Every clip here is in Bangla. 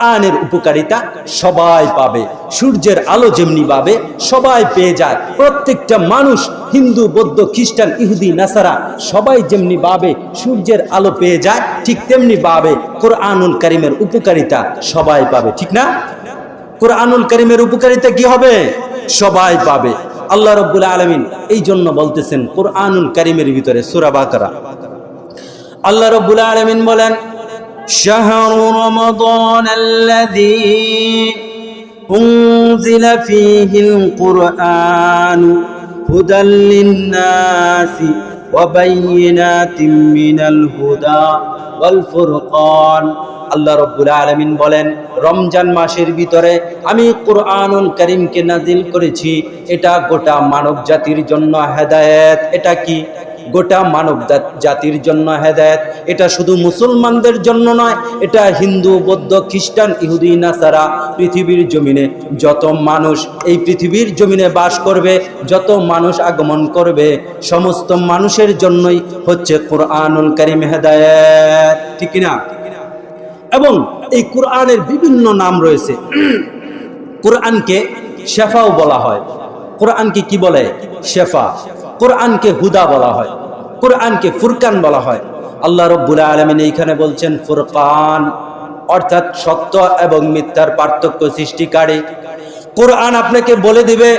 কোরআনের উপকারিতা সবাই পাবে, সূর্যের আলো যেমনি পাবে, সবাই পেয়ে যায়। প্রত্যেকটা মানুষ, হিন্দু, বৌদ্ধ, খ্রিস্টান, ইহুদি, নাসারা, সবাই যেমনি পাবে, সূর্যের আলো পেয়ে যায়, ঠিক তেমনি পাবে। কোরআনুল করিমের উপকারিতা সবাই পাবে, ঠিক না? কোরআনুল করিমের উপকারিতা কি হবে? সবাই পাবে। আল্লাহ রব্বুল আলমিন এই জন্য বলতেছেন, কোরআনুল করিমের ভিতরে সুরা বাকারা। আল্লাহ রব্বুল আলমিন বলেন شهر رمضان الذي أنزل فيه القرآن هدى للناس وبينات من الهدى والفرقان আল্লাহ রব্বুল আলমিন বলেন রমজান মাসের ভিতরে আমি কোরআনুল করিমকে নাজিল করেছি এটা গোটা মানব জাতির জন্য হেদায়েত এটা কি গোটা মানব জাতির জন্য হেদায়েত। এটা শুধু মুসলমানদের জন্য নয়, এটা হিন্দু, বৌদ্ধ, খ্রিস্টান, ইহুদি, নাসারা, পৃথিবীর জমিনে যত মানুষ এই পৃথিবীর জমিনে বাস করবে, যত মানুষ আগমন করবে, সমস্ত মানুষের জন্যই হচ্ছে কোরআনুল করিম হেদায়েত। ঠিক না এবং এই কোরআনের বিভিন্ন নাম রয়েছে। কোরআনকে শেফাও বলা হয়। কোরআনকে কি বলে? শেফা। কোরআনকে হুদা বলা হয়, কোরআনকে ফুরকান বলা হয়। আল্লাহ রব্বুল আলমিন এইখানে বলছেন, ফুরকান অর্থাৎ সত্য এবং মিথ্যার পার্থক্য সৃষ্টিকারী। কোরআন আপনাকে বলে দিবে,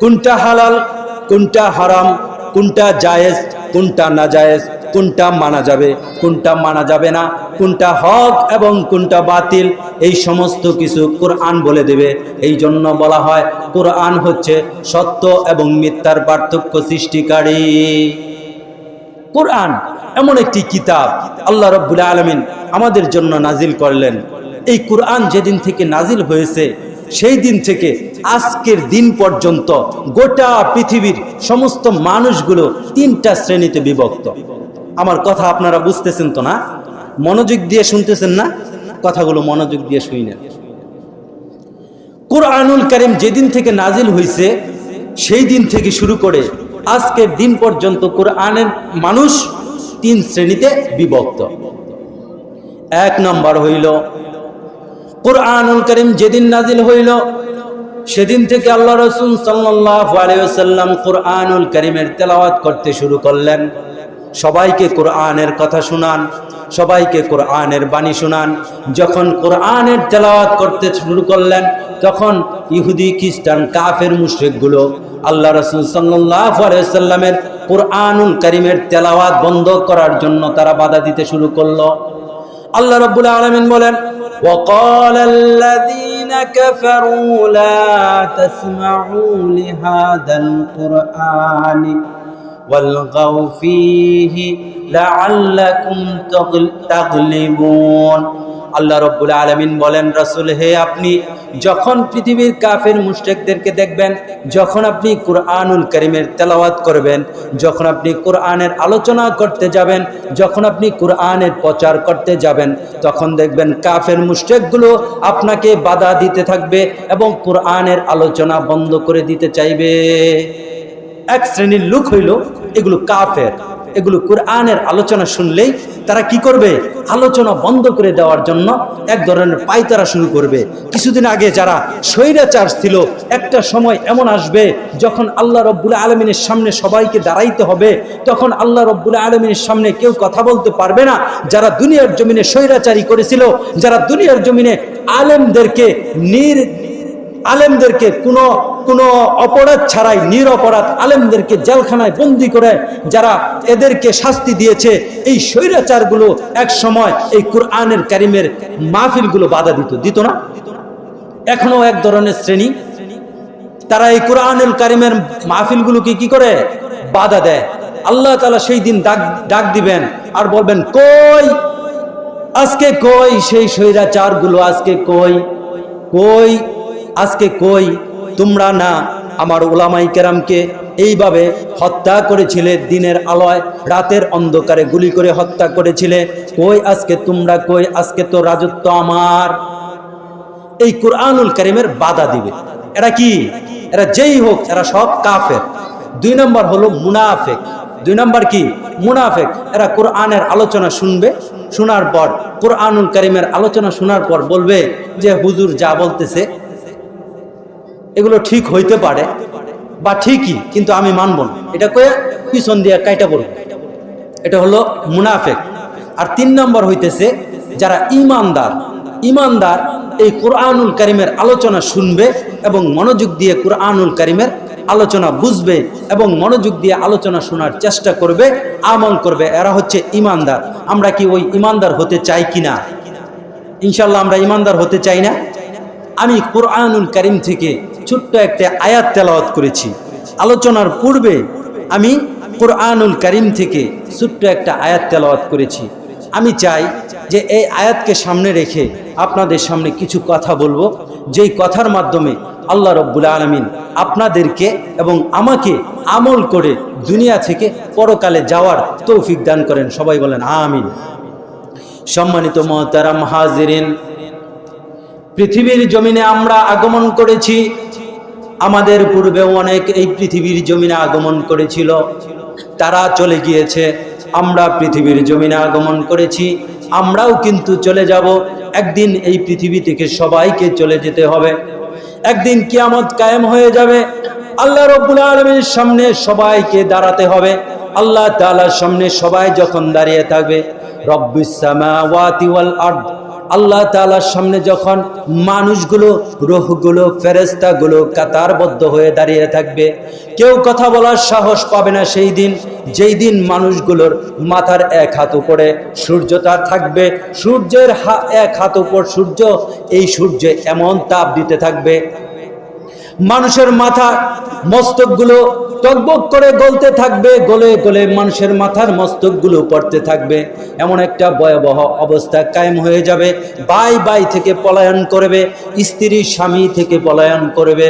কোনটা হালাল, কোনটা হারাম, কোনটা জায়েজ, কোনটা না জায়েজ কোনটা মানা যাবে, কোনটা মানা যাবে না, কোনটা হক এবং কোনটা বাতিল, এই সমস্ত কিছু কোরআন বলে দেবে। এই জন্য বলা হয়, কোরআন হচ্ছে সত্য এবং মিথ্যার পার্থক্য সৃষ্টিকারী। কোরআন এমন একটি কিতাব, আল্লাহ রব্বুল আলমিন আমাদের জন্য নাজিল করলেন। এই কোরআন যেদিন থেকে নাজিল হয়েছে, সেই দিন থেকে আজকের দিন পর্যন্ত গোটা পৃথিবীর সমস্ত মানুষগুলো তিনটা শ্রেণীতে বিভক্ত। আমার কথা আপনারা বুঝতেছেন তো না? মনোযোগ দিয়ে শুনতেছেন না? কথাগুলো মনোযোগ দিয়ে শুই নেন। কোরআনুল করিম যেদিন থেকে নাজিল হয়েছে সেই দিন থেকে শুরু করে আজকের দিন পর্যন্ত কোরআনের মানুষ তিন শ্রেণীতে বিভক্ত। এক নম্বর হইল, কোরআনুল করিম যেদিন নাজিল হইল, সেদিন থেকে আল্লাহ রসুল সাল্লাম কোরআনুল করিমের তেলাওয়াত করতে শুরু করলেন। সবাইকে কোরআনের কথা শুনান সবাইকে কোরআনের বাণী শুনান যখন কোরআনের তেলাওয়াত করতে শুরু করলেন তখন ইহুদি খ্রিস্টান কাফের মুশ্রিকগুলো আল্লাহ রসুল সাল্লামের কোরআনুল করিমের তেলাওয়াত বন্ধ করার জন্য তারা বাধা দিতে শুরু করলো আল্লাহ রব্বুল আলমিন বলেন وقال الذين كفروا لا تسمعوا لهذا القرآن والغوا فيه لعلكم تغل- تغلبون আল্লাহ রব্বুল আলমিন বলেন রাসুল হে আপনি যখন পৃথিবীর কাফের মুশরিকদেরকে দেখবেন যখন আপনি কোরআনুল করিমের তেলাওয়াত করবেন যখন আপনি কোরআনের আলোচনা করতে যাবেন যখন আপনি কোরআনের প্রচার করতে যাবেন তখন দেখবেন কাফের মুশরিকগুলো আপনাকে বাধা দিতে থাকবে এবং কোরআনের আলোচনা বন্ধ করে দিতে চাইবে এক শ্রেণির লোক হইল, এগুলো কাফের। এগুলো কোরআনের আলোচনা শুনলেই তারা কি করবে? আলোচনা বন্ধ করে দেওয়ার জন্য এক ধরনের পাইতারা শুরু করবে। কিছুদিন আগে যারা স্বৈরাচার ছিল, একটা সময় এমন আসবে, যখন আল্লাহ রব্বুল আলমিনের সামনে সবাইকে দাঁড়াইতে হবে, তখন আল্লাহ রব্বুল আলমিনের সামনে কেউ কথা বলতে পারবে না। যারা দুনিয়ার জমিনে স্বৈরাচারী করেছিল, যারা দুনিয়ার জমিনে আলেমদেরকে নির আলেমদেরকে কোনো কোনো অপরাধ ছাড়াই নিরপরাধ আলেমদেরকে জেলখানায় বন্দি করে যারা এদেরকে শাস্তি দিয়েছে, এই স্বৈরাচারগুলো এক সময় এই কোরআনের কারিমের মাহফিলগুলো বাধা দিত দিত না? এখনও এক ধরনের শ্রেণি। তারা এই কোরআনুল কারিমের মাহফিলগুলোকে কি করে? বাধা দেয়। আল্লাহ তালা সেই দিন ডাক ডাক দিবেন আর বলবেন, কই? আজকে কই সেই স্বৈরাচারগুলো? আজকে কই? কই? আজকে কই? তোমরা না আমার ওলামাই কেরামকে এইভাবে হত্যা করেছিলে দিনের আলোয়, রাতের অন্ধকারে গুলি করে হত্যা করেছিলে? কই আজকে তোমরা, কই আজকে তো রাজত্ব আমার? এই কোরআনুল করিমের বাধা দিবে। এরা কি? এরা যেই হোক, এরা সব কাফের। দুই নম্বর হলো মুনাফেক। দুই নম্বর কি? মুনাফেক। এরা কোরআনের আলোচনা শুনবে, শোনার পর, কোরআনুল করিমের আলোচনা শোনার পর বলবে যে হুজুর যা বলতেছে এগুলো ঠিক হইতে পারে বা ঠিকই, কিন্তু আমি মানব না। এটা কয়ে পিছন দিয়ে কাইটা পড়ব। এটা হলো মুনাফেক। আর তিন নম্বর হইতেছে যারা ইমানদার ইমানদার এই কোরআনুল করিমের আলোচনা শুনবে এবং মনোযোগ দিয়ে কোরআনুল করিমের আলোচনা বুঝবে এবং মনোযোগ দিয়ে আলোচনা শোনার চেষ্টা করবে, আমল করবে। এরা হচ্ছে ইমানদার আমরা কি ওই ইমানদার হতে চাই কিনা? ইনশাল্লাহ আমরা ইমানদার হতে চাই না। আমি কোরআনুল করিম থেকে ছোট্ট একটা আয়াত তেলাওয়াত করেছি। আলোচনার পূর্বে আমি কোরআনুল করিম থেকে ছোট্ট একটা আয়াত তেলাওয়াত করেছি। আমি চাই যে এই আয়াতকে সামনে রেখে আপনাদের সামনে কিছু কথা বলব, যেই কথার মাধ্যমে আল্লাহ রব্বুল আলমিন আপনাদেরকে এবং আমাকে আমল করে দুনিয়া থেকে পরকালে যাওয়ার তৌফিক দান করেন। সবাই বলেন, আমিন। সম্মানিত মহতারাম হাজিরিন, পৃথিবীর জমিনে আমরা আগমন করেছি। আমাদের পূর্বে অনেক এই পৃথিবীর জমিনে আগমন করেছিল। তারা চলে গিয়েছে। আমরা পৃথিবীর জমিনে আগমন করেছি। আমরাও কিন্তু চলে যাব। একদিন এই পৃথিবী থেকে সবাইকে চলে যেতে হবে। একদিন কিয়ামত কায়েম হয়ে যাবে। আল্লাহ রব্বুল আলমীর সামনে সবাইকে দাঁড়াতে হবে। আল্লাহ তাআলার সামনে সবাই যখন দাঁড়িয়ে থাকবে, রব্বিস সামাওয়াতি ওয়াল আরদ আল্লাহ তালার সামনে যখন মানুষগুলো, রোহগুলো ফেরেস্তাগুলো কাতারবদ্ধ হয়ে দাঁড়িয়ে থাকবে, কেউ কথা বলার সাহস পাবে না সেই দিন, যেই দিন মানুষগুলোর মাথার এক হাত উপরে সূর্যটা থাকবে, সূর্যের হা- এক হাত উপর সূর্য, এই সূর্য এমন তাপ দিতে থাকবে মানুষের মাথা মস্তকগুলো টকবক করে গলতে থাকবে, গলে গলে মানুষের মাথার মস্তকগুলো পড়তে থাকবে। এমন একটা ভয়াবহ অবস্থা কায়েম হয়ে যাবে, বাই বাই থেকে পলায়ন করবে, স্ত্রী স্বামী থেকে পলায়ন করবে,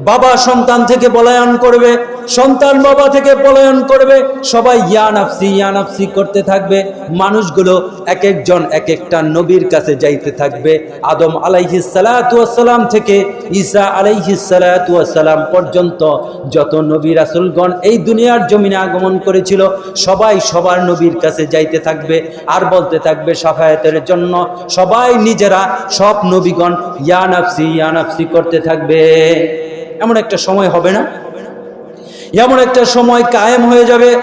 বাবা সন্তান থেকে পলায়ন করবে সন্তান বাবা থেকে পলায়ন করবে, সবাই ইয়ানাফসি ইয়ানাফসি করতে থাকবে। মানুষগুলো এক একজন, এক একটা নবীর কাছে যাইতে থাকবে। আদম আলাইহিস সালাম থেকে ঈসা আলাইহিস সালাম পর্যন্ত যত নবী রাসুলগণ এই দুনিয়ার জমিনে আগমন করেছিল, সবাই সবার নবীর কাছে যাইতে থাকবে আর বলতে থাকবে সাফায়াতের জন্য। সবাই নিজেরা সব নবীগণ ইয়ানাফসি ইয়ানাফসি করতে থাকবে। এমন একটা সময় হবে না? এমন একটা সময় কায়েম হয়ে যাবে।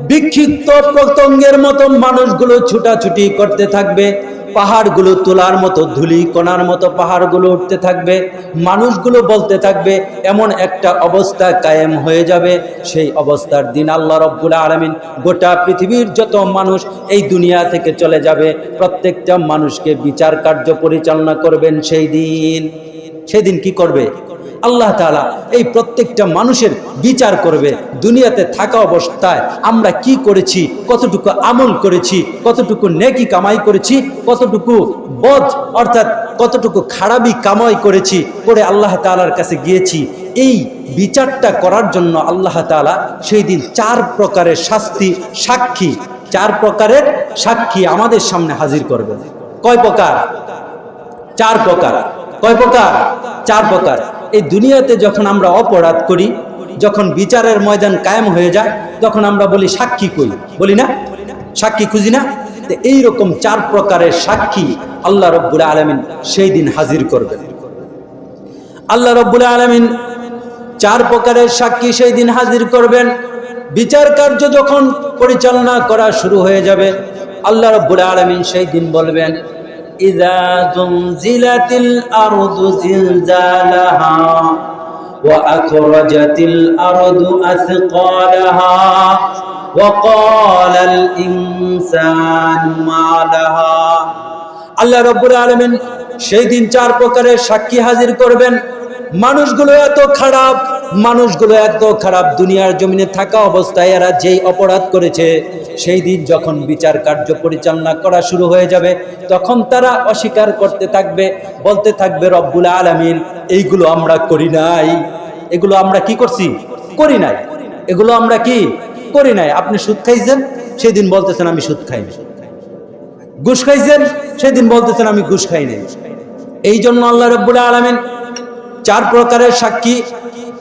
বিক্ষিপ্ত পতঙ্গের মতো মানুষগুলো ছুটাছুটি করতে থাকবে। পাহাড়গুলো তোলার মতো ধুলি, কোনার মতো পাহাড়গুলো উঠতে থাকবে। মানুষগুলো বলতে থাকবে, এমন একটা অবস্থা কায়েম হয়ে যাবে। সেই অবস্থার দিন আল্লাহ রব্বুল আলমিন গোটা পৃথিবীর যত মানুষ এই দুনিয়া থেকে চলে যাবে। প্রত্যেকটা মানুষকে বিচার কার্য পরিচালনা করবেন সেই দিন। সেই দিন কি করবে? আল্লাহ তাআলা এই প্রত্যেকটা মানুষের বিচার করবে। দুনিয়াতে থাকা অবস্থায় আমরা কি করেছি, কতটুকু আমল করেছি, কতটুকু নেকি কামাই করেছি, কতটুকু বদ অর্থাৎ কতটুকু খারাপই কামাই করেছি করে আল্লাহ তাআলার কাছে গিয়েছি। এই বিচারটা করার জন্য আল্লাহ তাআলা সেই দিন চার প্রকারের শাস্তি, সাক্ষী, চার প্রকারের সাক্ষী আমাদের সামনে হাজির করবে। কয় প্রকার? চার প্রকার। কয় প্রকার? চার প্রকার। এই দুনিয়াতে যখন আমরা অপরাধ করি, যখন বিচারের ময়দান কায়েম হয়ে যায়, তখন আমরা বলি সাক্ষী কই? বলি না? সাক্ষী খুঁজি না? এইরকম চার প্রকারের সাক্ষী আল্লাহ রব্বুল আলমিন সেই দিন হাজির করবেন। আল্লাহ রব্বুল আলমিন চার প্রকারের সাক্ষী সেই দিন হাজির করবেন। বিচার কার্য যখন পরিচালনা করা শুরু হয়ে যাবে, আল্লাহ রব্বুল আলমিন সেই দিন বলবেন إذا زلزلت الأرض زلزالها وأخرجت الأرض أثقالها وقال الإنسان ما لها আল্লাহ রব্বুল আলমিন সেই দিন চার প্রকারের সাক্ষী হাজির করবেন মানুষগুলো এত খারাপ মানুষগুলো এত খারাপ দুনিয়ার জমিনে থাকা অবস্থায় এরা যেই অপরাধ করেছে, সেই দিন যখন বিচার কার্য পরিচালনা করা শুরু হয়ে যাবে, তখন তারা অস্বীকার করতে থাকবে, বলতে থাকবে, রব্বুল আলমিন, এইগুলো আমরা করি নাই। এগুলো আমরা কি করছি? করি নাই। এগুলো আমরা কি? করি নাই। আপনি সুদ খাইছেন, সেদিন বলতেছেন, আমি সুদ খাই নাই। ঘুষ খাইছেন, সেদিন বলতেছেন, আমি ঘুষ খাই এই জন্য আল্লাহ রব্বুল আলমিন চার প্রকারের সাক্ষী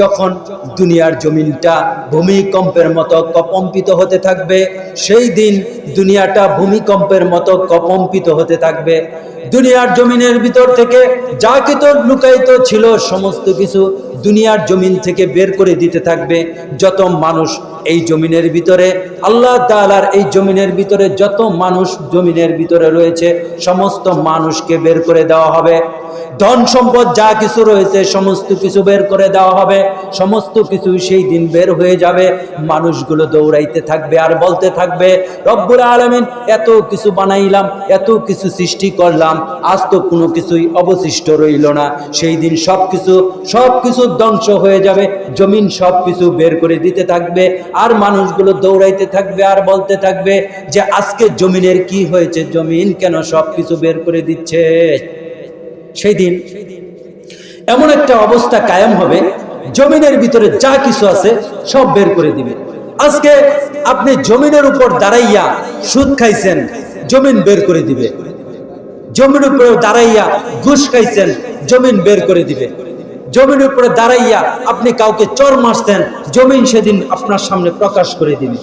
যখন দুনিয়ার জমিনটা ভূমিকম্পের মতো কম্পিত হতে থাকবে, সেই দিন দুনিয়াটা ভূমিকম্পের মতো কম্পিত হতে থাকবে। দুনিয়ার জমিনের ভিতর থেকে যা কিছু লুকায়িত ছিল, সমস্ত কিছু দুনিয়ার জমিন থেকে বের করে দিতে থাকবে। যত মানুষ এই জমিনের ভিতরে, আল্লাহ তাআলার এই জমিনের ভিতরে যত মানুষ জমিনের ভিতরে রয়েছে, সমস্ত মানুষকে বের করে দেওয়া হবে। ধন সম্পদ যা কিছু রয়েছে, সমস্ত কিছু বের করে দেওয়া হবে। সমস্ত কিছু সেই দিন বের হয়ে যাবে। মানুষগুলো দৌড়াইতে থাকবে আর বলতে থাকবে, রব্বুল আলমিন, এত কিছু বানাইলাম, এত কিছু সৃষ্টি করলাম, আজ তো কোনো কিছুই অবশিষ্ট রইল না। সেই দিন সব কিছু সব কিছু ধ্বংস হয়ে যাবে, জমিন সব কিছু বের করে দিতে থাকবে, আর মানুষগুলো দৌড়াইতে থাকবে আর বলতে থাকবে যে, আজকে জমিনের কি হয়েছে? জমিন কেন সব কিছু বের করে দিচ্ছে? সেই দিন এমন একটা অবস্থা কায়েম হবে, জমিনের ভিতরে যা কিছু আছে সব বের করে দিবে। আজকে আপনি জমিনের উপর দাঁড়াইয়া সুদ খাইছেন, জমিন বের করে দিবে। জমির উপরে দাঁড়াইয়া ঘুষ খাইছেন, জমিন বের করে দিবে। জমির উপরে দাঁড়াইয়া আপনি কাউকে চর মারছেন, জমিন সেদিন আপনার সামনে প্রকাশ করে দিবে।